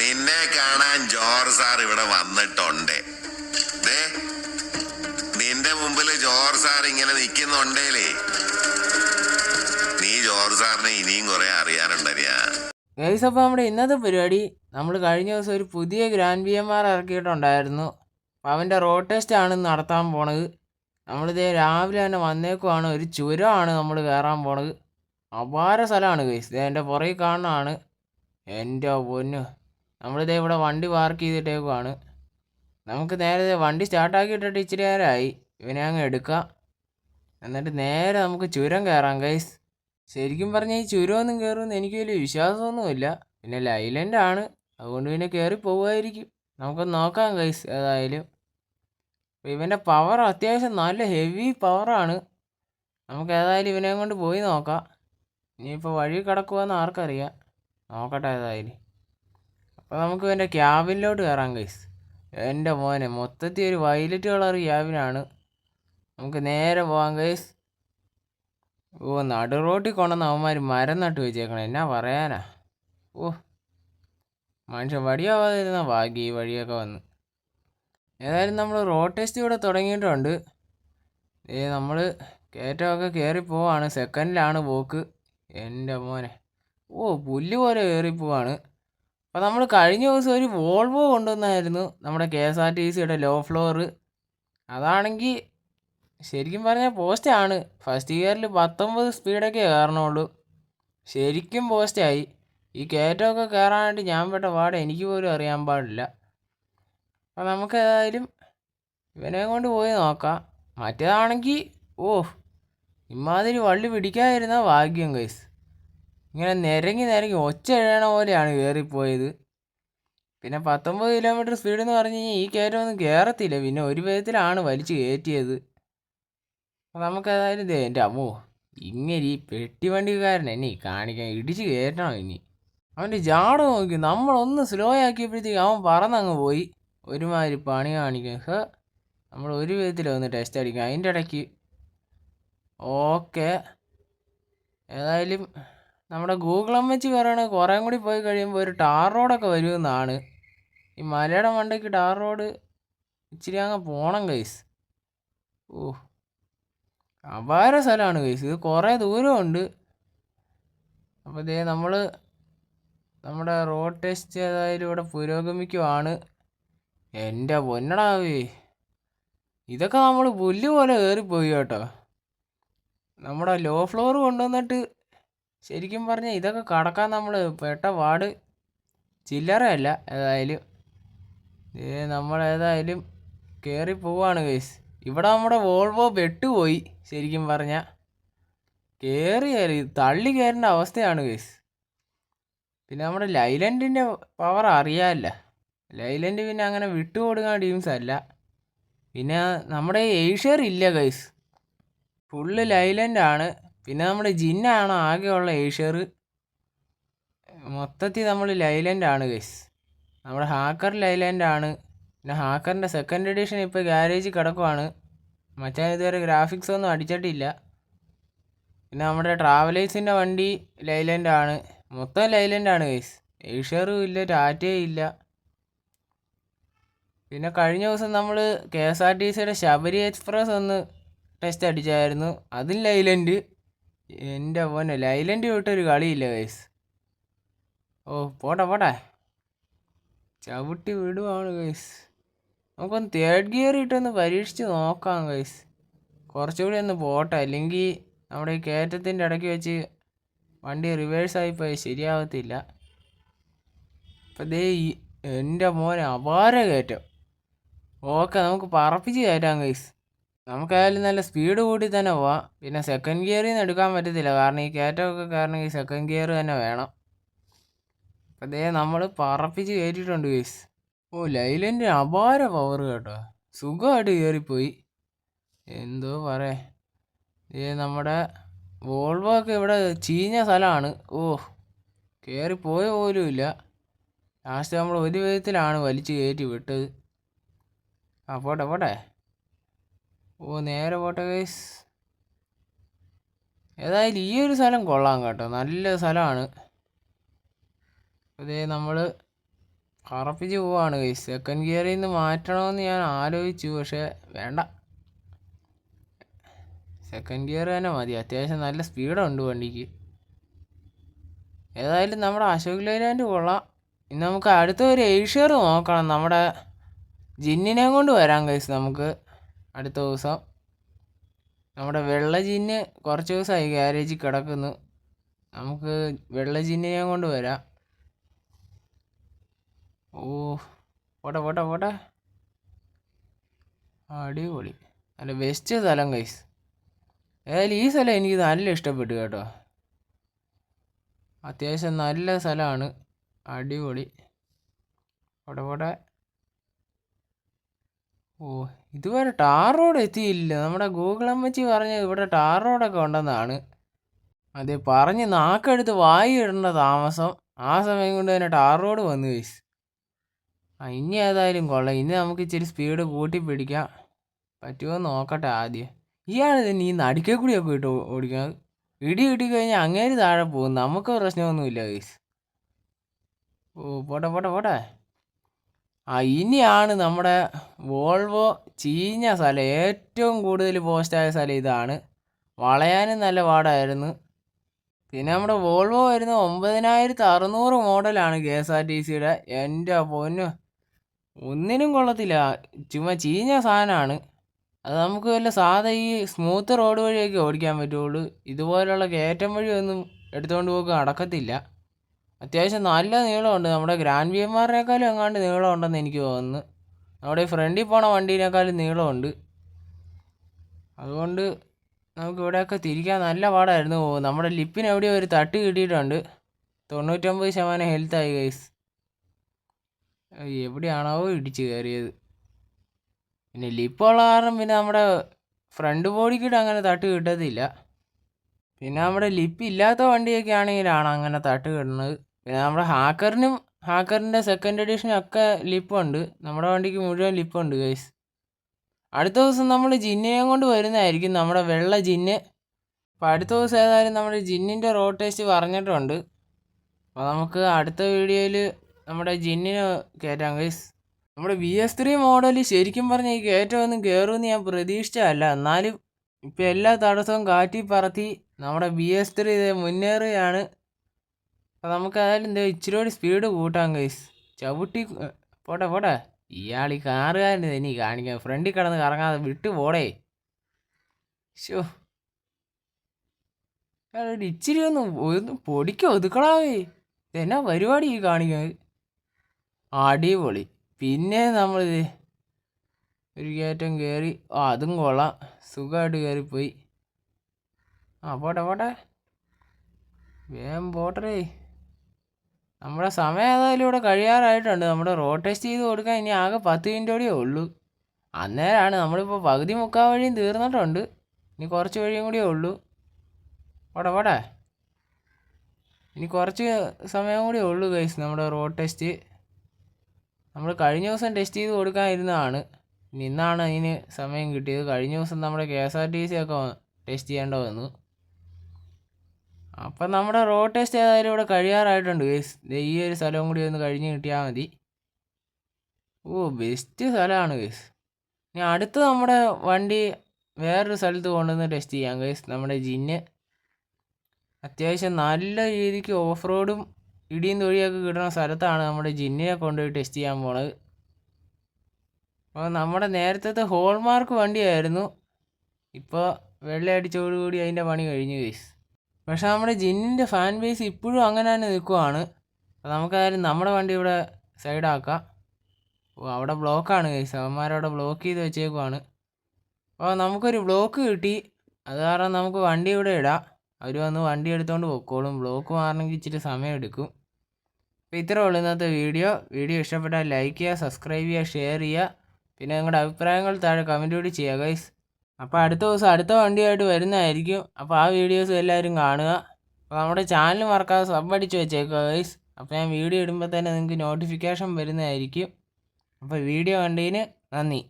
നിന്നെ കാണാൻ George sir ഇവിടെ വന്നിട്ടുണ്ട്. നിന്റെ മുമ്പിൽ ജോർജ് സാർ ഇങ്ങനെ നിൽക്കുന്നുണ്ടേലേ. നീ ജോർജ് സാറിനെ ഇനിയും കുറെ അറിയാനുണ്ടരിയാ. ഗൈസ് അപ്പോൾ നമ്മുടെ ഇന്നത്തെ പരിപാടി നമ്മൾ കഴിഞ്ഞ ദിവസം ഒരു പുതിയ ഗ്രാൻഡ് ബി എം ആർ ഇറക്കിയിട്ടുണ്ടായിരുന്നു അവന്റെ റോഡ് ടെസ്റ്റ് ആണ് നടത്താൻ പോണത്. നമ്മളിതേ രാവിലെ തന്നെ വന്നേക്കുവാണ്. ഒരു ചുരമാണ് നമ്മൾ കയറാൻ പോണത്. അപാര സ്ഥലമാണ് ഗൈസ്. എന്റെ പുറകിൽ കാണുന്നതാണ്. എന്റെ പൊന്നു. നമ്മളിതേ ഇവിടെ വണ്ടി പാർക്ക് ചെയ്തിട്ടേക്കുവാണ്. നമുക്ക് നേരെ വണ്ടി വണ്ടി സ്റ്റാർട്ടാക്കിയിട്ടിട്ട് ഇച്ചിരി നേരമായി ഇവനെ അങ്ങ് എടുക്കാം. എന്നിട്ട് നേരെ നമുക്ക് ചുരം കയറാം ഗൈസ് ശരിക്കും പറഞ്ഞാൽ ഈ ചുരമൊന്നും കയറുമെന്ന് എനിക്ക് വലിയ വിശ്വാസമൊന്നുമില്ല. പിന്നെ ലൈലന്റ് ആണ്. അതുകൊണ്ട് പിന്നെ കയറി പോകുമായിരിക്കും നമുക്ക് നോക്കാം ഗൈസ് ഏതായാലും. ഇവന്റെ പവർ അത്യാവശ്യം നല്ല ഹെവി പവറാണ് നമുക്ക് ഏതായാലും ഇവനെ കൊണ്ട് പോയി നോക്കാം. ഇനിയിപ്പോൾ വഴി കിടക്കുമെന്ന് ആർക്കറിയാം. നോക്കട്ടെ ഏതായാലും. അപ്പോൾ നമുക്ക് ഇവന്റെ ക്യാബിനിലോട്ട് കയറാം ഗൈസ് എന്റെ മോനെ മൊത്തത്തിൽ ഒരു വയലറ്റ് കളർ ക്യാബിനാണ്. നമുക്ക് നേരെ പോകാം ഗൈസ് ഓ നടു റോട്ടിൽ കൊണ്ടുവന്ന അവന്മാർ മരം നട്ട് വെച്ചേക്കണം. എന്നാ പറയാനാ? ഓ മനുഷ്യൻ വടിയാവാതിരുന്ന ഭാഗ്യം ഈ വഴിയൊക്കെ വന്ന്. ഏതായാലും നമ്മൾ റോഡ് ടെസ്റ്റ് ഇവിടെ തുടങ്ങിയിട്ടുണ്ട്. ഏ നമ്മൾ കയറ്റമൊക്കെ കയറി പോവാണ്. സെക്കൻഡിലാണ് പോക്ക്. എന്റെ മോനെ. ഓ പുല്ല് പോലെ കയറി പോവാണ്. അപ്പോൾ നമ്മൾ കഴിഞ്ഞ ദിവസം ഒരു വോൾവോ കൊണ്ടുവന്നായിരുന്നു നമ്മുടെ കെ എസ് ആർ ടി സിയുടെ ലോ ഫ്ലോർ. അതാണെങ്കിൽ ശരിക്കും പറഞ്ഞാൽ പോസ്റ്റാണ് ഫസ്റ്റ് ഇയറിൽ പത്തൊമ്പത് സ്പീഡൊക്കെ കയറണുള്ളൂ. ശരിക്കും പോസ്റ്റായി ഈ കയറ്റമൊക്കെ കയറാനായിട്ട് ഞാൻ പെട്ട പാട് എനിക്ക് പോലും അറിയാൻ പാടില്ല. അപ്പോൾ നമുക്ക് ഏതായാലും ഇവനെ കൊണ്ട് പോയി നോക്കാം. മറ്റേതാണെങ്കിൽ ഓ ഇമാതിരി വള്ളി പിടിക്കാതിരുന്ന ഭാഗ്യം കൈസ് ഇങ്ങനെ നിരങ്ങി നിരങ്ങി ഒച്ച എഴയണ പോലെയാണ് കയറിപ്പോയത്. പിന്നെ പത്തൊമ്പത് കിലോമീറ്റർ സ്പീഡ് എന്ന് പറഞ്ഞു കഴിഞ്ഞാൽ ഈ കയറ്റമൊന്നും കയറത്തില്ല പിന്നെ ഒരു വിധത്തിലാണ് വലിച്ചു കയറ്റിയത്. നമുക്കതായാലും ദേ എന്റെ അമ്മോ ഇങ്ങനെ ഈ പെട്ടി വണ്ടിക്കാരൻ എന്നെ കാണിക്കാൻ ഇടിച്ച് കയറ്റണം ഇനി. അവന്റെ ജാട നോക്കി. നമ്മളൊന്ന് സ്ലോ ആക്കിയപ്പോഴത്തേക്ക് അവൻ പറന്നങ്ങ് പോയി. ഒരുമാതിരി പണി കാണിക്കും ഹ നമ്മൾ ഒരു വിധത്തിൽ ഒന്ന് ടെസ്റ്റ് അടിക്കാം. അതിന്റെ ഇടയ്ക്ക്. ഓക്കെ. ഏതായാലും നമ്മുടെ ഗൂഗിൾ അമ്മച്ചി പറയണ കുറേ കൂടി പോയി കഴിയുമ്പോൾ ഒരു ടാർ റോഡൊക്കെ വരുമെന്നാണ്. ഈ മലയുടെ മണ്ടയ്ക്ക് ടാർ റോഡ് ഇച്ചിരി അങ്ങ് പോണം കൈസ് ഓ അപാര സ്ഥലമാണ് കൈസ് ഇത് കുറേ ദൂരമുണ്ട്. അപ്പോൾ ഇതേ നമ്മൾ നമ്മുടെ റോഡ് ടെസ്റ്റ് ഏതായാലും ഇവിടെ പുരോഗമിക്കുവാണ്. എന്റെ പൊന്നടാവേ. ഇതൊക്കെ നമ്മൾ പുല്ല് പോലെ കയറിപ്പോയി കേട്ടോ. നമ്മുടെ ലോ ഫ്ലോർ കൊണ്ടുവന്നിട്ട് ശരിക്കും പറഞ്ഞാൽ ഇതൊക്കെ കടക്കാൻ നമ്മൾ പെട്ട പാട് ചില്ലറയല്ല ഏതായാലും. നമ്മൾ ഏതായാലും കയറി പോവാണ് ഗൈസ് ഇവിടെ നമ്മുടെ വോൾവോ വെട്ടുപോയി ശരിക്കും പറഞ്ഞാൽ കയറി തള്ളി കയറേണ്ട അവസ്ഥയാണ് ഗൈസ് പിന്നെ നമ്മുടെ ലൈലൻഡിന്റെ പവർ അറിയാമല്ല ലൈലൻഡ് പിന്നെ അങ്ങനെ വിട്ടുകൊടുക്കുന്ന ടീംസ് അല്ല. പിന്നെ നമ്മുടെ ഏഷ്യർ ഇല്ല ഗൈസ് ഫുള്ള് ലൈലൻഡാണ് പിന്നെ നമ്മുടെ ജിന്നാണ് ആകെയുള്ള ഏഷ്യർ? മൊത്തത്തിൽ നമ്മൾ ലൈലൻഡ് ആണ് ഗൈസ് നമ്മുടെ ഹാക്കർ ലൈലൻഡ് ആണ്. പിന്നെ ഹാക്കറിന്റെ സെക്കൻഡ് എഡിഷൻ ഇപ്പോൾ ഗ്യാരേജിൽ കിടക്കുവാണ്. മച്ചാൻ ഇതുവരെ ഗ്രാഫിക്സ് ഒന്നും അടിച്ചിട്ടില്ല. പിന്നെ നമ്മുടെ ട്രാവലേഴ്സിന്റെ വണ്ടി ലൈലൻഡ് ആണ്. മൊത്തം ലൈലൻഡ് ആണ് ഗൈസ് ഏഷ്യറും ഇല്ല ടാറ്റയും ഇല്ല. പിന്നെ കഴിഞ്ഞ ദിവസം നമ്മൾ കെ എസ് ആർ ടി സിയുടെ ശബരി എക്സ്പ്രസ് ഒന്ന് ടെസ്റ്റ് അടിച്ചായിരുന്നു. അതിൽ ലൈലൻഡ് എന്റെ പോനെ ലൈലൻഡ് വിട്ടൊരു കളിയില്ല ഗൈസ് ഓ പോട്ടെ പോട്ടെ ചവിട്ടി വിടുവാണ് ഗൈസ് നമുക്കൊന്ന് തേർഡ് ഗിയർ ഇട്ടൊന്ന് പരീക്ഷിച്ച് നോക്കാം ഗൈസ് കുറച്ചുകൂടി ഒന്ന് പോട്ടെ. അല്ലെങ്കിൽ നമ്മുടെ ഈ കയറ്റത്തിന്റെ ഇടയ്ക്ക് വെച്ച് വണ്ടി റിവേഴ്സ് ആയിപ്പോയി ശരിയാവത്തില്ല. അപ്പം ദേ എന്റെ മോനെ അപാര കയറ്റം. ഓക്കെ നമുക്ക് പറപ്പിച്ച് കയറ്റാം ഗൈസ് നമുക്കായാലും നല്ല സ്പീഡ് കൂടി തന്നെ പോവാം. പിന്നെ സെക്കൻഡ് ഗിയറിൽ നിന്ന് എടുക്കാൻ പറ്റത്തില്ല. കാരണം ഈ കയറ്റമൊക്കെ കാരണം ഈ സെക്കൻഡ് ഗിയർ തന്നെ വേണം. അപ്പം ദേ നമ്മൾ പറപ്പിച്ച് കയറ്റിയിട്ടുണ്ട് ഗൈസ് ഓ ലൈലന്റെ അപാര പവർ കേട്ടോ. സുഖമായിട്ട് കയറിപ്പോയി. എന്തോ പറയേ. ഏ നമ്മുടെ വോൾവോ ഒക്കെ ഇവിടെ ചീഞ്ഞ സ്ഥലമാണ് ഓ കയറിപ്പോയ പോയ പോലും ഇല്ല. ലാസ്റ്റ് നമ്മൾ ഒരു വിധത്തിലാണ് വലിച്ചു കയറ്റി വിട്ടത്. ആ പോട്ടെ പോട്ടെ. ഓ നേരെ പോട്ടെ ഗൈസ് ഏതായാലും ഈ ഒരു സ്ഥലം കൊള്ളാം കേട്ടോ. നല്ല സ്ഥലമാണ്. അതേ നമ്മൾ കറപ്പിച്ച് പോവാണ് ഗൈസ് സെക്കൻഡ് ഗിയറിൽ നിന്ന് മാറ്റണമെന്ന് ഞാൻ ആലോചിച്ചു പക്ഷേ വേണ്ട. സെക്കൻഡ് ഗിയർ തന്നെ മതി. അത്യാവശ്യം നല്ല സ്പീഡുണ്ട് വണ്ടിക്ക്. ഏതായാലും നമ്മുടെ അശോക് ലൈലാൻഡ് കൊള്ളാം. ഇനി നമുക്ക് അടുത്ത ഒരു ഏഷ്യർ നോക്കണം. നമ്മുടെ ജിന്നിനെ കൊണ്ട് വരാം ഗൈസ് നമുക്ക്. അടുത്ത ദിവസം നമ്മുടെ വെള്ള കുറച്ച് ദിവസമായി ഗ്യാരേജിൽ കിടക്കുന്നു. നമുക്ക് വെള്ള ഞാൻ വരാം ഓ പോട്ടെ പോട്ടെ പോട്ടെ. അടിപൊളി. നല്ല ബെസ്റ്റ് സ്ഥലം കൈസ് ഏതായാലും ഈ സ്ഥലം എനിക്ക് നല്ല ഇഷ്ടപ്പെട്ടു കേട്ടോ. അത്യാവശ്യം നല്ല സ്ഥലമാണ്. അടിപൊളി. പോട്ടെ പോട്ടെ. ഓ ഇതുവരെ ടാർ റോഡ് എത്തിയില്ല. നമ്മുടെ ഗൂഗിൾ അമ്മച്ചി പറഞ്ഞ ഇവിടെ ടാർ റോഡൊക്കെ ഉണ്ടെന്നാണ്. അതെ പറഞ്ഞ് നാക്കെടുത്ത് വായി ഇടേണ്ട താമസം ആ സമയം കൊണ്ട് തന്നെ ടാർ റോഡ് വന്നു വയസ് ആ ഇനി ഏതായാലും കൊള്ളാം. ഇനി നമുക്ക് ഇച്ചിരി സ്പീഡ് കൂട്ടി പിടിക്കാം പറ്റുമോ നോക്കട്ടെ ആദ്യം. ഇയാൾ തന്നെ ഈ നടുക്കേ കൂടിയൊക്കെ ഇട്ട് ഓടിക്കുന്നത് ഇടി കിട്ടി കഴിഞ്ഞാൽ അങ്ങേര് താഴെ പോകും. നമുക്ക് പ്രശ്നമൊന്നുമില്ല ഗൈസ് ഓ പോട്ടെ പോട്ടെ പോട്ടെ. ആ ഇനിയാണ് നമ്മുടെ വോൾവോ ചീഞ്ഞ സ്ഥലം. ഏറ്റവും കൂടുതൽ പോസ്റ്റായ സ്ഥലം ഇതാണ്. വളയാനും നല്ല പാടായിരുന്നു. പിന്നെ നമ്മുടെ വോൾവോ വരുന്ന ഒമ്പതിനായിരത്തി അറുന്നൂറ് മോഡലാണ് കെ എസ് ആർ ടി സിയുടെ. എന്റെ പൊന്നു ഒന്നിനും കൊള്ളത്തില്ല. ചുമ്മാ ചീഞ്ഞ സാധനമാണ്. അത് നമുക്ക് വല്ല സാധാ ഈ സ്മൂത്ത് റോഡ് വഴിയൊക്കെ ഓടിക്കാൻ പറ്റുള്ളൂ. ഇതുപോലുള്ള കയറ്റം വഴിയൊന്നും എടുത്തുകൊണ്ട് പോക്ക് നടക്കത്തില്ല. അത്യാവശ്യം നല്ല നീളമുണ്ട്. നമ്മുടെ ഗ്രാൻഡ് വിഎംആറിനേക്കാളും എങ്ങാണ്ട് നീളമുണ്ടെന്ന് എനിക്ക് തോന്നുന്നു. നമ്മുടെ ഫ്രണ്ടിൽ പോണ വണ്ടീനേക്കാളും നീളമുണ്ട്. അതുകൊണ്ട് നമുക്ക് ഇവിടെയൊക്കെ തിരിക്കാൻ നല്ല പാടായിരുന്നു പോകും നമ്മുടെ ലിപ്പിന് എവിടെയോ ഒരു തട്ട് കിട്ടിയിട്ടുണ്ട്. തൊണ്ണൂറ്റൊമ്പത് ശതമാനം ഹെൽത്തായി ഗൈസ് എവിടെയാണോ ഇടിച്ച് കയറിയത്. പിന്നെ ലിപ്പുള്ള കാരണം പിന്നെ നമ്മുടെ ഫ്രണ്ട് ബോഡിക്കിട്ട് അങ്ങനെ തട്ട് കിട്ടത്തില്ല. പിന്നെ നമ്മുടെ ലിപ്പ് ഇല്ലാത്ത വണ്ടിയൊക്കെ ആണെങ്കിലാണ് അങ്ങനെ തട്ട് കിട്ടുന്നത്. പിന്നെ നമ്മുടെ ഹാക്കറിനും ഹാക്കറിന്റെ സെക്കൻഡ് എഡിഷനും ഒക്കെ ലിപ്പുണ്ട്. നമ്മുടെ വണ്ടിക്ക് മുഴുവൻ ലിപ്പുണ്ട് ഗൈസ് അടുത്ത ദിവസം നമ്മൾ ജിന്നയും കൊണ്ട് വരുന്നതായിരിക്കും നമ്മുടെ വെള്ള ജിന്ന്. അപ്പോൾ അടുത്ത ദിവസം ഏതായാലും നമ്മുടെ ജിന്നിന്റെ റോഡ് ടേസ്റ്റ് പറഞ്ഞിട്ടുണ്ട്. അപ്പോൾ നമുക്ക് അടുത്ത വീഡിയോയിൽ നമ്മുടെ ജിന്നിന് കയറ്റാം ഗൈസ് നമ്മുടെ വി എസ് ത്രീ മോഡൽ ശരിക്കും പറഞ്ഞാൽ ഈ കയറ്റമൊന്നും കയറുമെന്ന് ഞാൻ പ്രതീക്ഷിച്ചതല്ല. എന്നാലും ഇപ്പം എല്ലാ തടസ്സവും കാറ്റി പറത്തി നമ്മുടെ ബി എസ് ത്രീ മുന്നേറുകയാണ്. അപ്പോൾ നമുക്ക് അതായത് എന്താ ഇച്ചിരി കൂടി സ്പീഡ് കൂട്ടാം ഗൈസ് ചവിട്ടി പോട്ടെ പോട്ടെ. ഇയാൾ ഈ കാറുകാരൻ ഇനി കാണിക്കാം ഫ്രണ്ടിൽ കിടന്ന് കറങ്ങാതെ വിട്ടു പോടേ. ഷോ ഇയാളൊരു ഇച്ചിരി ഒന്ന് ഒന്ന് പൊടിക്ക് ഒതുക്കണാവേ ഇതെന്നാ പരിപാടി ഈ കാണിക്കുന്നത്? അടിപൊളി. പിന്നെ നമ്മൾ ഒരു കയറ്റം കയറി അതും കൊള്ളാം. സുഖമായിട്ട് കയറിപ്പോയി ആ പോട്ടെ പോട്ടെ. വേഗം പോട്ടറേ നമ്മുടെ സമയം ഏതായാലും ഇവിടെ കഴിയാറായിട്ടുണ്ട്. നമ്മുടെ റോഡ് ടെസ്റ്റ് ചെയ്ത് കൊടുക്കാൻ ഇനി ആകെ പത്ത് മിനിറ്റ് കൂടിയേ ഉള്ളൂ. അന്നേരമാണ് നമ്മളിപ്പോൾ പകുതി മുക്കാൽ വഴിയും തീർന്നിട്ടുണ്ട്. ഇനി കുറച്ച് വഴിയും കൂടിയേ ഉള്ളൂ. ഓടെ പോട്ടെ ഇനി കുറച്ച് സമയം കൂടിയേ ഉള്ളൂ ഗൈസ് നമ്മുടെ റോഡ് ടെസ്റ്റ് നമ്മൾ കഴിഞ്ഞ ദിവസം ടെസ്റ്റ് ചെയ്ത് കൊടുക്കാനിരുന്നതാണ് ഇനി ഇന്നാണ് അതിന് സമയം കിട്ടിയത്. കഴിഞ്ഞ ദിവസം നമ്മുടെ K S R T C ഒക്കെ ടെസ്റ്റ് ചെയ്യേണ്ട വന്നു. അപ്പം നമ്മുടെ റോഡ് ടെസ്റ്റ് ഏതായാലും ഇവിടെ കഴിയാറായിട്ടുണ്ട്. ഗൈസ് ഈ ഒരു സ്ഥലവും കൂടി ഒന്ന് കഴിഞ്ഞ് കിട്ടിയാൽ മതി. ഓ ബെസ്റ്റ് സ്ഥലമാണ് ഗൈസ് ഇനി അടുത്ത് നമ്മുടെ വണ്ടി വേറൊരു സ്ഥലത്ത് കൊണ്ടുവന്ന് ടെസ്റ്റ് ചെയ്യാം ഗൈസ് നമ്മുടെ ജിന്ന്. അത്യാവശ്യം നല്ല രീതിക്ക് ഓഫ് റോഡും ഇടിയും തൊഴിയൊക്കെ കിട്ടുന്ന സ്ഥലത്താണ് നമ്മുടെ ജിന്നിനെ കൊണ്ടുപോയി ടെസ്റ്റ് ചെയ്യാൻ പോണത്. അപ്പോൾ നമ്മുടെ നേരത്തെ ഹോൾമാർക്ക് വണ്ടിയായിരുന്നു. ഇപ്പോൾ വെള്ളയടിച്ചോടുകൂടി അതിന്റെ പണി കഴിഞ്ഞു ഗൈസ് പക്ഷെ നമ്മുടെ ജിന്നിന്റെ ഫാൻ ബേസ് ഇപ്പോഴും അങ്ങനെ തന്നെ നിൽക്കുവാണ്. അപ്പോൾ നമുക്കായാലും നമ്മുടെ വണ്ടി ഇവിടെ സൈഡാക്കാം ഓ അവിടെ ബ്ലോക്കാണ് കേസ് അവന്മാരവിടെ ബ്ലോക്ക് ചെയ്ത് വെച്ചേക്കുവാണ്. അപ്പോൾ നമുക്കൊരു ബ്ലോക്ക് കിട്ടി. അത് കാരണം നമുക്ക് വണ്ടി ഇവിടെ ഇടാം. അവർ വന്ന് വണ്ടി എടുത്തുകൊണ്ട് പൊക്കോളും. ബ്ലോക്ക് മാറണമെങ്കിൽ ഇച്ചിരി സമയം എടുക്കും. അപ്പോൾ ഇത്രേ ഉള്ളൂ ഇന്നത്തെ വീഡിയോ വീഡിയോ ഇഷ്ടപ്പെട്ടാൽ ലൈക്ക് ചെയ്യുക സബ്സ്ക്രൈബ് ചെയ്യുക ഷെയർ ചെയ്യുക. പിന്നെ നിങ്ങളുടെ അഭിപ്രായങ്ങൾ താഴെ കമന്റ് കൂടി ചെയ്യുക ഗൈസ് അപ്പോൾ അടുത്ത ദിവസം അടുത്ത വണ്ടിയായിട്ട് വരുന്നതായിരിക്കും. അപ്പോൾ ആ വീഡിയോസ് എല്ലാവരും കാണുക. അപ്പോൾ നമ്മുടെ ചാനൽ മറക്കാതെ സബ് അടിച്ച് വെച്ചേക്കുക ഗൈസ് അപ്പോൾ ഞാൻ വീഡിയോ ഇടുമ്പോൾ തന്നെ നിങ്ങൾക്ക് നോട്ടിഫിക്കേഷൻ വരുന്നതായിരിക്കും. അപ്പോൾ വീഡിയോ കണ്ടതിന് നന്ദി.